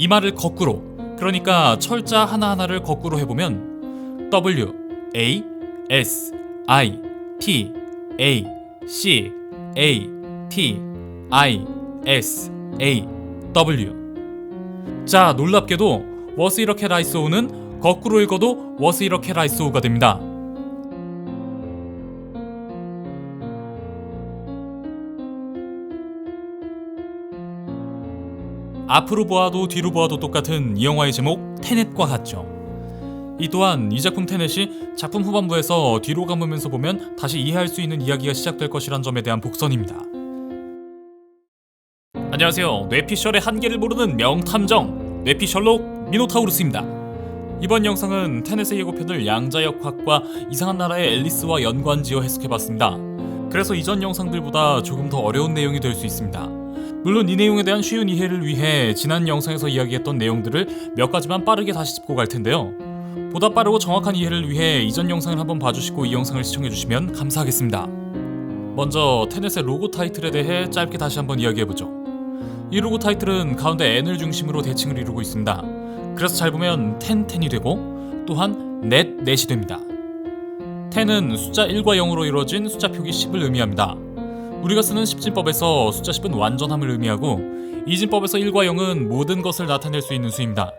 이 말을 거꾸로 그러니까 철자 하나하나를 거꾸로 해보면 W A S I T A C A T I S A W 자 놀랍게도 워스 이렇게 라이스오는 거꾸로 읽어도 워스 이렇게 라이스오가 됩니다. 앞으로 보아도 뒤로 보아도 똑같은 이 영화의 제목 테넷과 같죠. 이 또한 이 작품 테넷이 작품 후반부에서 뒤로 감으면서 보면 다시 이해할 수 있는 이야기가 시작될 것이란 점에 대한 복선입니다. 안녕하세요. 뇌피셜의 한계를 모르는 명탐정 뇌피셜록 미노타우루스입니다. 이번 영상은 테넷의 예고편을 양자역학과 이상한 나라의 앨리스와 연관지어 해석해봤습니다. 그래서 이전 영상들보다 조금 더 어려운 내용이 될 수 있습니다. 물론 이 내용에 대한 쉬운 이해를 위해 지난 영상에서 이야기했던 내용들을 몇 가지만 빠르게 다시 짚고 갈 텐데요. 보다 빠르고 정확한 이해를 위해 이전 영상을 한번 봐주시고 이 영상을 시청해주시면 감사하겠습니다. 먼저 테넷의 로고 타이틀에 대해 짧게 다시 한번 이야기해보죠. 이 로고 타이틀은 가운데 n을 중심으로 대칭을 이루고 있습니다. 그래서 잘 보면 텐 텐이 되고 또한 넷 넷이 됩니다. 텐은 숫자 1과 0으로 이루어진 숫자 표기 10을 의미합니다. 우리가 쓰는 십진법에서 숫자 10은 완전함을 의미하고 이진법에서 1과 0은 모든 것을 나타낼 수 있는 수입니다.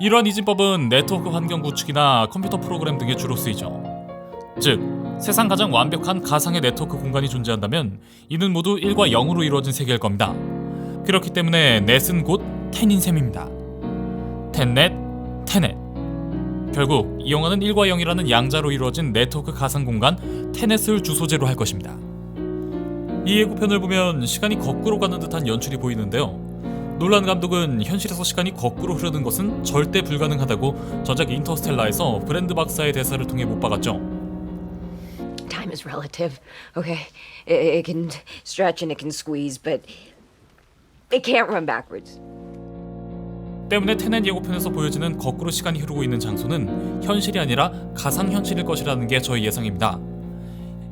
이러한 이진법은 네트워크 환경 구축이나 컴퓨터 프로그램 등에 주로 쓰이죠. 즉, 세상 가장 완벽한 가상의 네트워크 공간이 존재한다면 이는 모두 1과 0으로 이루어진 세계일 겁니다. 그렇기 때문에 넷은 곧 텐인 셈입니다. 텐넷, 테넷. 결국 이 영화는 1과 0이라는 양자로 이루어진 네트워크 가상 공간 테넷을 주소제로 할 것입니다. 이 예고편을 보면 시간이 거꾸로 가는 듯한 연출이 보이는데요. 놀란 감독은 현실에서 시간이 거꾸로 흐르는 것은 절대 불가능하다고 전작 인터스텔라에서 브랜드 박사의 대사를 통해 못 박았죠. Time is relative. Okay, it, it can stretch and it can squeeze, but it can't run backwards. 때문에 테넷 예고편에서 보여지는 거꾸로 시간이 흐르고 있는 장소는 현실이 아니라 가상 현실일 것이라는 게 저의 예상입니다.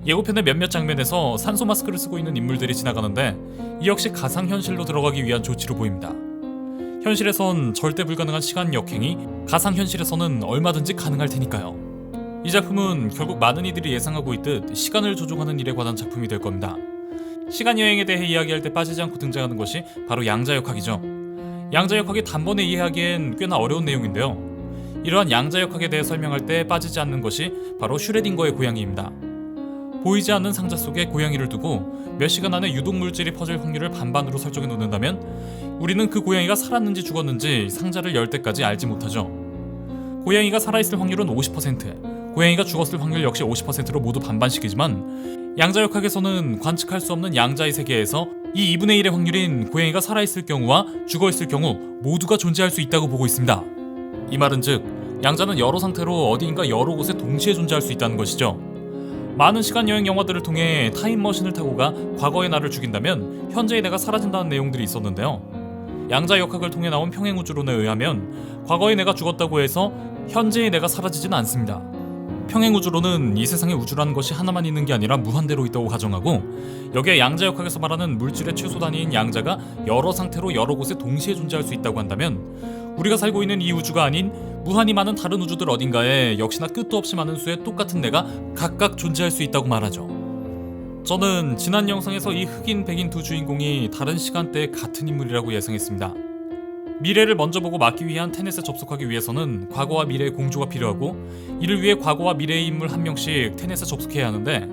예고편의 몇몇 장면에서 산소 마스크를 쓰고 있는 인물들이 지나가는데 이 역시 가상 현실로 들어가기 위한 조치로 보입니다. 현실에선 절대 불가능한 시간 역행이 가상 현실에서는 얼마든지 가능할 테니까요. 이 작품은 결국 많은 이들이 예상하고 있듯 시간을 조종하는 일에 관한 작품이 될 겁니다. 시간 여행에 대해 이야기할 때 빠지지 않고 등장하는 것이 바로 양자역학이죠. 양자역학이 단번에 이해하기엔 꽤나 어려운 내용인데요. 이러한 양자역학에 대해 설명할 때 빠지지 않는 것이 바로 슈레딩거의 고양이입니다. 보이지 않는 상자 속에 고양이를 두고 몇 시간 안에 유독 물질이 퍼질 확률을 반반으로 설정해 놓는다면 우리는 그 고양이가 살았는지 죽었는지 상자를 열 때까지 알지 못하죠. 고양이가 살아있을 확률은 50%, 고양이가 죽었을 확률 역시 50%로 모두 반반씩이지만 양자역학에서는 관측할 수 없는 양자의 세계에서 이 2분의 1의 확률인 고양이가 살아있을 경우와 죽어있을 경우 모두가 존재할 수 있다고 보고 있습니다. 이 말은 즉 양자는 여러 상태로 어디인가 여러 곳에 동시에 존재할 수 있다는 것이죠. 많은 시간 여행 영화들을 통해 타임머신을 타고 가 과거의 나를 죽인다면 현재의 내가 사라진다는 내용들이 있었는데요. 양자 역학을 통해 나온 평행우주론에 의하면 과거의 내가 죽었다고 해서 현재의 내가 사라지진 않습니다. 평행우주론은 이 세상에 우주라는 것이 하나만 있는 게 아니라 무한대로 있다고 가정하고 여기에 양자 역학에서 말하는 물질의 최소 단위인 양자가 여러 상태로 여러 곳에 동시에 존재할 수 있다고 한다면 우리가 살고 있는 이 우주가 아닌 무한히 많은 다른 우주들 어딘가에 역시나 끝도 없이 많은 수의 똑같은 내가 각각 존재할 수 있다고 말하죠. 저는 지난 영상에서 이 흑인 백인 두 주인공이 다른 시간대에 같은 인물이라고 예상했습니다. 미래를 먼저 보고 막기 위한 테넷에 접속하기 위해서는 과거와 미래의 공조가 필요하고 이를 위해 과거와 미래의 인물 한 명씩 테넷에 접속해야 하는데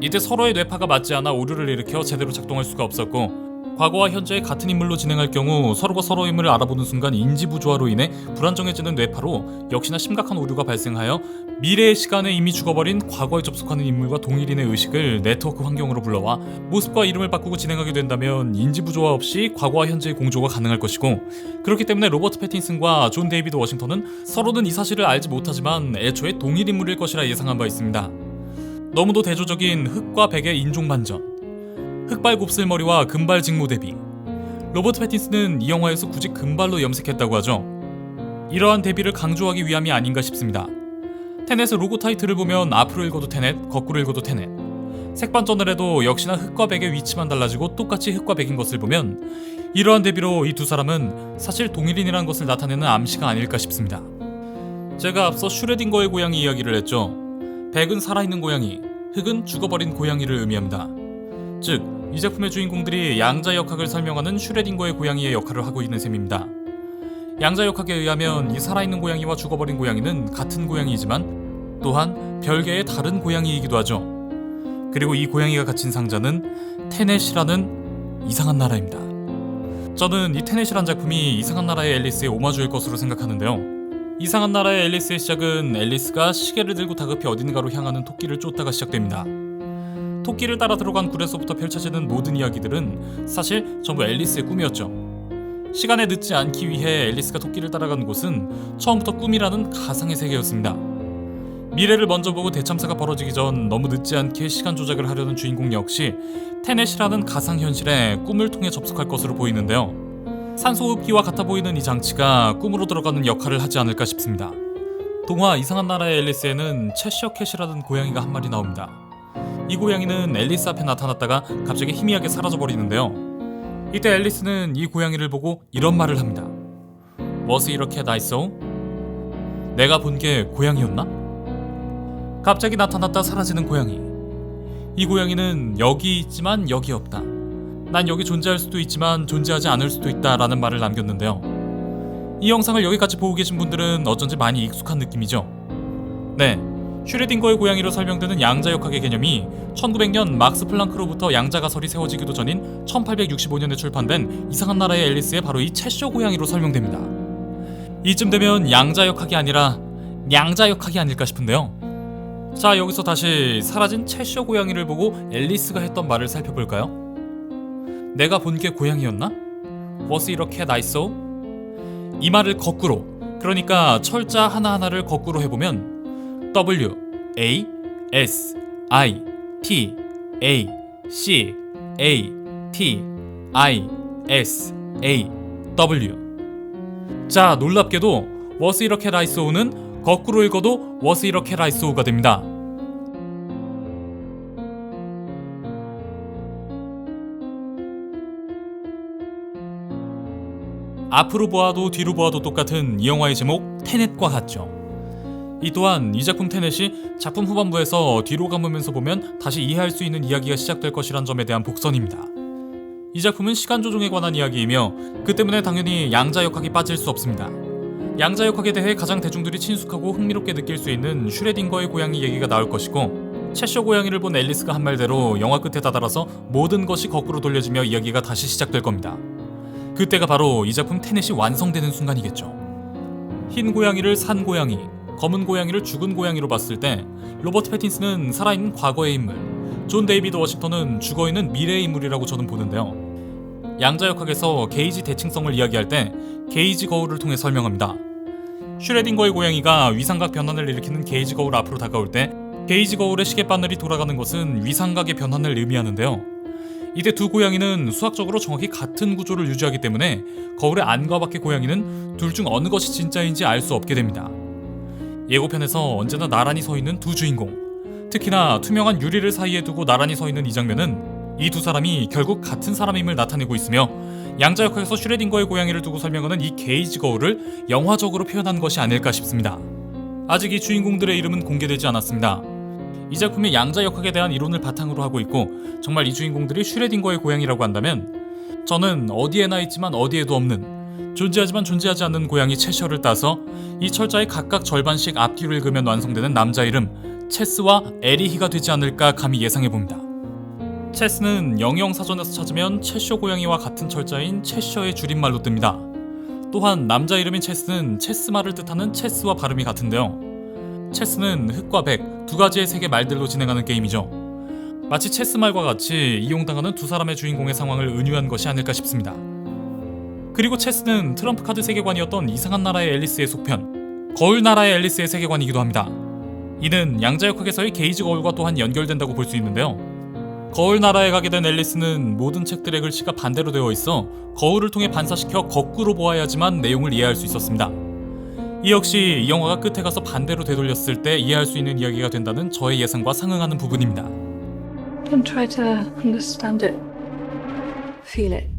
이때 서로의 뇌파가 맞지 않아 오류를 일으켜 제대로 작동할 수가 없었고 과거와 현재의 같은 인물로 진행할 경우 서로가 서로의 인물을 알아보는 순간 인지 부조화로 인해 불안정해지는 뇌파로 역시나 심각한 오류가 발생하여 미래의 시간에 이미 죽어버린 과거에 접속하는 인물과 동일인의 의식을 네트워크 환경으로 불러와 모습과 이름을 바꾸고 진행하게 된다면 인지 부조화 없이 과거와 현재의 공조가 가능할 것이고 그렇기 때문에 로버트 패틴슨과 존 데이비드 워싱턴은 서로는 이 사실을 알지 못하지만 애초에 동일 인물일 것이라 예상한 바 있습니다. 너무도 대조적인 흑과 백의 인종 반전 흑발 곱슬머리와 금발 직모 대비 로버트 패틴스는 이 영화에서 굳이 금발로 염색했다고 하죠. 이러한 대비를 강조하기 위함이 아닌가 싶습니다. 테넷의 로고 타이틀을 보면 앞으로 읽어도 테넷, 거꾸로 읽어도 테넷. 색반전을 해도 역시나 흑과 백의 위치만 달라지고 똑같이 흑과 백인 것을 보면 이러한 대비로 이 두 사람은 사실 동일인이라는 것을 나타내는 암시가 아닐까 싶습니다. 제가 앞서 슈레딩거의 고양이 이야기를 했죠. 백은 살아있는 고양이, 흑은 죽어버린 고양이를 의미합니다. 즉, 이 작품의 주인공들이 양자 역학을 설명하는 슈레딩거의 고양이의 역할을 하고 있는 셈입니다. 양자 역학에 의하면 이 살아있는 고양이와 죽어버린 고양이는 같은 고양이지만 또한 별개의 다른 고양이이기도 하죠. 그리고 이 고양이가 갇힌 상자는 테넷이라는 이상한 나라입니다. 저는 이 테넷이란 작품이 이상한 나라의 앨리스의 오마주일 것으로 생각하는데요. 이상한 나라의 앨리스의 시작은 앨리스가 시계를 들고 다급히 어딘가로 향하는 토끼를 쫓다가 시작됩니다. 토끼를 따라 들어간 굴에서부터 펼쳐지는 모든 이야기들은 사실 전부 앨리스의 꿈이었죠. 시간에 늦지 않기 위해 앨리스가 토끼를 따라간 곳은 처음부터 꿈이라는 가상의 세계였습니다. 미래를 먼저 보고 대참사가 벌어지기 전 너무 늦지 않게 시간 조작을 하려는 주인공 역시 테넷이라는 가상 현실에 꿈을 통해 접속할 것으로 보이는데요. 산소호흡기와 같아 보이는 이 장치가 꿈으로 들어가는 역할을 하지 않을까 싶습니다. 동화 이상한 나라의 앨리스에는 채셔 캣이라는 고양이가 한 마리 나옵니다. 이 고양이는 앨리스 앞에 나타났다가 갑자기 희미하게 사라져 버리는데요. 이때 앨리스는 이 고양이를 보고 이런 말을 합니다. 뭐스 이렇게 나 있어? 내가 본 게 고양이였나? 갑자기 나타났다 사라지는 고양이. 이 고양이는 여기 있지만 여기 없다. 난 여기 존재할 수도 있지만 존재하지 않을 수도 있다라는 말을 남겼는데요. 이 영상을 여기까지 보고 계신 분들은 어쩐지 많이 익숙한 느낌이죠. 네. 슈레딩거의 고양이로 설명되는 양자역학의 개념이 1900년 막스 플랑크로부터 양자가설이 세워지기도 전인 1865년에 출판된 이상한 나라의 앨리스의 바로 이 채쇼 고양이로 설명됩니다. 이쯤 되면 양자역학이 아니라 양자역학이 아닐까 싶은데요. 자 여기서 다시 사라진 채쇼 고양이를 보고 앨리스가 했던 말을 살펴볼까요? 내가 본 게 고양이였나? 버스 이렇게 나 있어? 이 말을 거꾸로 그러니까 철자 하나하나를 거꾸로 해보면 W A S I T A C A T I S A W 자 놀랍게도 워스 이렇게 라이소우는 거꾸로 읽어도 워스 이렇게 라이소우가 됩니다. 앞으로 보아도 뒤로 보아도 똑같은 이 영화의 제목 테넷과 같죠. 이 또한 이 작품 테넷이 작품 후반부에서 뒤로 감으면서 보면 다시 이해할 수 있는 이야기가 시작될 것이란 점에 대한 복선입니다. 이 작품은 시간 조종에 관한 이야기이며 그 때문에 당연히 양자 역학이 빠질 수 없습니다. 양자 역학에 대해 가장 대중들이 친숙하고 흥미롭게 느낄 수 있는 슈레딩거의 고양이 얘기가 나올 것이고 채쇼 고양이를 본 앨리스가 한 말대로 영화 끝에 다다라서 모든 것이 거꾸로 돌려지며 이야기가 다시 시작될 겁니다. 그때가 바로 이 작품 테넷이 완성되는 순간이겠죠. 흰 고양이를 산 고양이, 검은 고양이를 죽은 고양이로 봤을 때 로버트 패틴스는 살아있는 과거의 인물, 존 데이비드 워싱턴은 죽어있는 미래의 인물이라고 저는 보는데요. 양자역학에서 게이지 대칭성을 이야기할 때 게이지 거울을 통해 설명합니다. 슈레딩거의 고양이가 위상각 변환을 일으키는 게이지 거울 앞으로 다가올 때 게이지 거울의 시계바늘이 돌아가는 것은 위상각의 변환을 의미하는데요. 이때 두 고양이는 수학적으로 정확히 같은 구조를 유지하기 때문에 거울의 안과 밖의 고양이는 둘 중 어느 것이 진짜인지 알 수 없게 됩니다. 예고편에서 언제나 나란히 서 있는 두 주인공, 특히나 투명한 유리를 사이에 두고 나란히 서 있는 이 장면은 이 두 사람이 결국 같은 사람임을 나타내고 있으며 양자 역학에서 슈레딩거의 고양이를 두고 설명하는 이 게이지 거울을 영화적으로 표현한 것이 아닐까 싶습니다. 아직 이 주인공들의 이름은 공개되지 않았습니다. 이 작품의 양자 역학에 대한 이론을 바탕으로 하고 있고 정말 이 주인공들이 슈레딩거의 고양이라고 한다면 저는 어디에나 있지만 어디에도 없는 존재하지만 존재하지 않는 고양이 채셔를 따서 이 철자의 각각 절반씩 앞뒤로 읽으면 완성되는 남자 이름 체스와 에리히가 되지 않을까 감히 예상해 봅니다. 체스는 영영 사전에서 찾으면 채쇼 고양이와 같은 철자인 채셔의 줄임말로 뜹니다. 또한 남자 이름인 체스는 체스말을 뜻하는 체스와 발음이 같은데요. 체스는 흑과 백 두 가지의 색의 말들로 진행하는 게임이죠. 마치 체스말과 같이 이용당하는 두 사람의 주인공의 상황을 은유한 것이 아닐까 싶습니다. 그리고 체스는 트럼프 카드 세계관이었던 이상한 나라의 앨리스의 속편, 거울 나라의 앨리스의 세계관이기도 합니다. 이는 양자역학에서의 게이지 거울과 또한 연결된다고 볼 수 있는데요. 거울 나라에 가게 된 앨리스는 모든 책들의 글씨가 반대로 되어 있어 거울을 통해 반사시켜 거꾸로 보아야지만 내용을 이해할 수 있었습니다. 이 역시 이 영화가 끝에 가서 반대로 되돌렸을 때 이해할 수 있는 이야기가 된다는 저의 예상과 상응하는 부분입니다. and try to understand it. Feel it.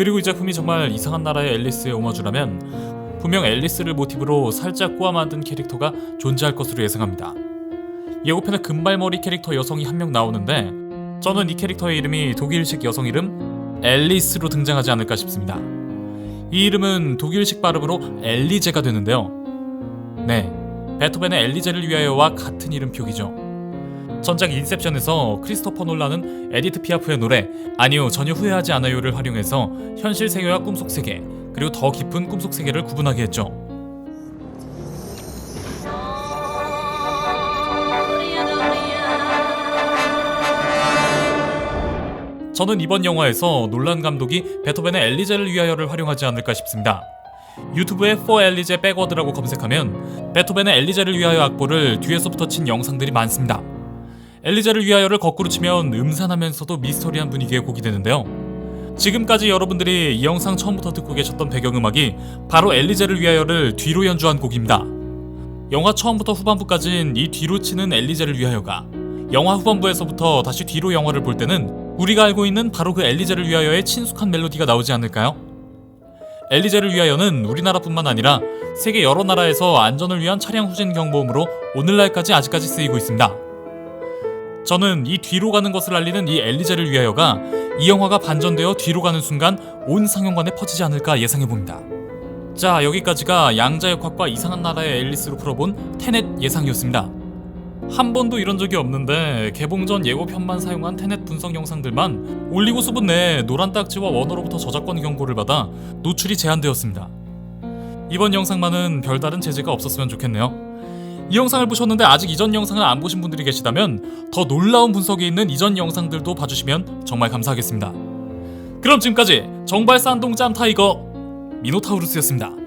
그리고 이 작품이 정말 이상한 나라의 앨리스의 오마주라면 분명 앨리스를 모티브로 살짝 꼬아 만든 캐릭터가 존재할 것으로 예상합니다. 예고편에 금발머리 캐릭터 여성이 한 명 나오는데 저는 이 캐릭터의 이름이 독일식 여성 이름 앨리스로 등장하지 않을까 싶습니다. 이 이름은 독일식 발음으로 엘리제가 되는데요. 네, 베토벤의 엘리제를 위하여와 같은 이름표기죠. 전작 인셉션에서 크리스토퍼 놀란은 에디트 피아프의 노래 아니요 전혀 후회하지 않아요를 활용해서 현실 세계와 꿈속 세계 그리고 더 깊은 꿈속 세계를 구분하게 했죠. 저는 이번 영화에서 놀란 감독이 베토벤의 엘리제를 위하여를 활용하지 않을까 싶습니다. 유튜브에 For 엘리제 백워드라고 검색하면 베토벤의 엘리제를 위하여 악보를 뒤에서부터 친 영상들이 많습니다. 엘리제를 위하여를 거꾸로 치면 음산하면서도 미스터리한 분위기의 곡이 되는데요. 지금까지 여러분들이 이 영상 처음부터 듣고 계셨던 배경음악이 바로 엘리제를 위하여를 뒤로 연주한 곡입니다. 영화 처음부터 후반부까진 이 뒤로 치는 엘리제를 위하여가 영화 후반부에서부터 다시 뒤로 영화를 볼 때는 우리가 알고 있는 바로 그 엘리제를 위하여의 친숙한 멜로디가 나오지 않을까요? 엘리제를 위하여는 우리나라뿐만 아니라 세계 여러 나라에서 안전을 위한 차량 후진 경보음으로 오늘날까지 아직까지 쓰이고 있습니다. 저는 이 뒤로 가는 것을 알리는 이 엘리제를 위하여가 이 영화가 반전되어 뒤로 가는 순간 온 상영관에 퍼지지 않을까 예상해 봅니다. 자 여기까지가 양자역학과 이상한 나라의 앨리스로 풀어본 테넷 예상이었습니다. 한 번도 이런 적이 없는데 개봉 전 예고편만 사용한 테넷 분석 영상들만 올리고 수분 내에 노란 딱지와 원어로부터 저작권 경고를 받아 노출이 제한되었습니다. 이번 영상만은 별다른 제재가 없었으면 좋겠네요. 이 영상을 보셨는데 아직 이전 영상을 안 보신 분들이 계시다면 더 놀라운 분석이 있는 이전 영상들도 봐주시면 정말 감사하겠습니다. 그럼 지금까지 정발 싼동 짬 타이거 미노타우루스였습니다.